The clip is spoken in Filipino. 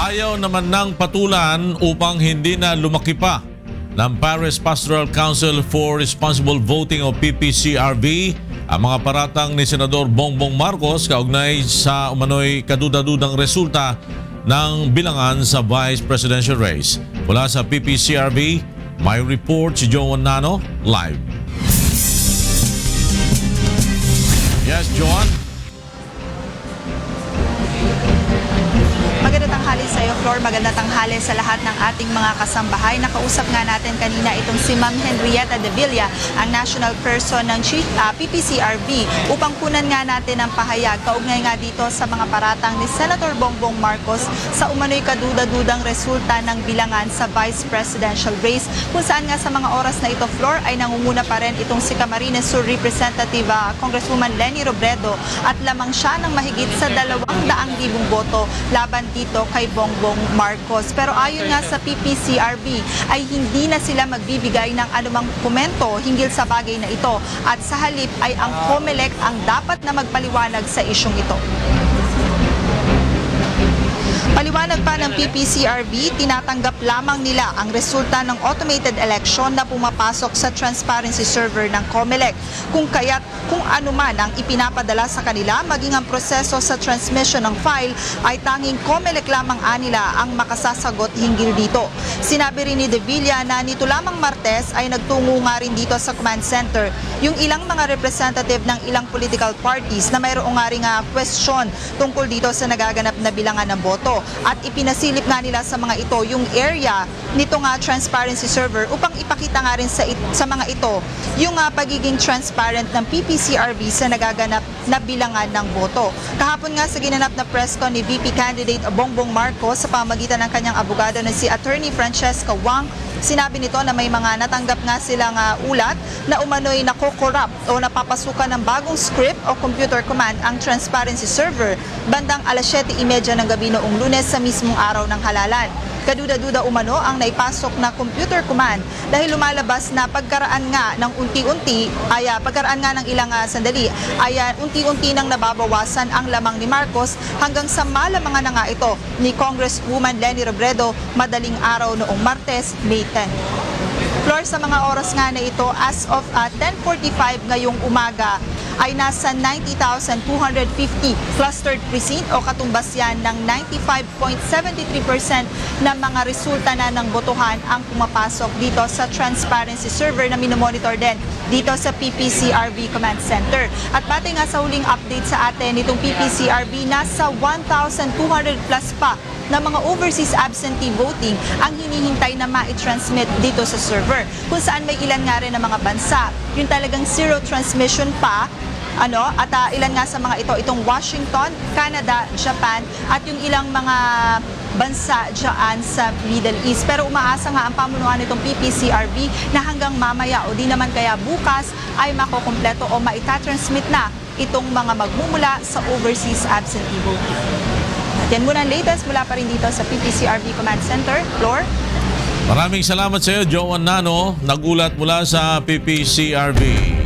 Ayaw naman ng patulan upang hindi na lumaki pa ng Paris Pastoral Council for Responsible Voting o PPCRV ang mga paratang ni Senador Bongbong Marcos kaugnay sa umano'y kaduda-dudang resulta ng bilangan sa Vice Presidential Race. Mula sa PPCRV, may report si Joan Nano live. Yes, Joan? Tanghali sa iyo, Flor. Magandang tanghali sa lahat ng ating mga kasambahay. Nakausap nga natin kanina itong si Ma'am Henrietta de Villa, ang national person ng Chief, ah, PPCRB, upang kunan nga natin ang pahayag kaugnay nga dito sa mga paratang ni Senator Bongbong Marcos sa umano'y kaduda-dudang resulta ng bilangan sa Vice Presidential Race, kung saan nga sa mga oras na ito, Flor, ay nangunguna pa rin itong si Camarines Sur Representative ah, Congresswoman Lenny Robredo at lamang siya ng mahigit sa 200,000 boto laban dito kay Bongbong Marcos. Pero ayon nga sa PPCRB ay hindi na sila magbibigay ng anumang komento hinggil sa bagay na ito at sa halip ay ang COMELEC ang dapat na magpaliwanag sa isyong ito. Paliwanag pa ng PPCRB, tinatanggap lamang nila ang resulta ng automated election na pumapasok sa transparency server ng COMELEC. Kung kaya't kung ano man ang ipinapadala sa kanila, maging ang proseso sa transmission ng file ay tanging COMELEC lamang anila ang makasasagot hinggil dito. Sinabi rin ni De Villa na nito lamang Martes ay nagtungo nga rin dito sa command center yung ilang mga representative ng ilang political parties na mayroong nga rin nga question tungkol dito sa nagaganap na bilangan ng boto at ipinasilip nga nila sa mga ito yung area nito nga transparency server upang ipakita nga rin sa, it- sa mga ito yung nga pagiging transparent ng PPCRB sa nagaganap na bilangan ng boto. Kahapon nga sa ginanap na press con ni VP candidate Bongbong Marcos sa pamagitan ng kanyang abogado na si Attorney Francesca Wang, sinabi nito na may mga natanggap nga silang ah, ulat na umano'y nakokorrupt o napapasukan ng bagong script o computer command ang transparency server bandang alas 7.30 ng gabi noong lunes sa mismong araw ng halalan. Kaduda-duda umano ang naipasok na computer command dahil lumalabas na pagkaraan nga ng unti-unti ay pagkaraan nga ng ilang ah, sandali ay unti-unti nang nababawasan ang lamang ni Marcos hanggang sa malamangan na nga ito ni Congresswoman Lenny Robredo madaling araw noong Martes, May 10. Floor sa mga oras nga na ito as of ah, 10.45 ngayong umaga ay nasa 90,250 clustered precinct o katumbas yan ng 95.73% ng mga resulta na ng botohan ang pumapasok dito sa transparency server na minomonitor din dito sa PPCRB Command Center. At pati nga sa huling update sa atin nitong PPCRB, nasa 1,200 plus pa na mga overseas absentee voting ang hinihintay na ma-transmit dito sa server. Kung saan may ilan nga rin na mga bansa, yung talagang zero transmission pa, ano, at ah, ilan nga sa mga ito, itong Washington, Canada, Japan, at yung ilang mga bansa dyan sa Middle East. Pero umaasa nga ang pamunuan nitong PPCRB na hanggang mamaya o di naman kaya bukas ay makokompleto o maitatransmit na itong mga magmumula sa overseas absentee voting. At yan muna latest mula pa rin dito sa PPCRB Command Center. Floor? Maraming salamat sa iyo, Joan Nano, nagulat mula sa PPCRV.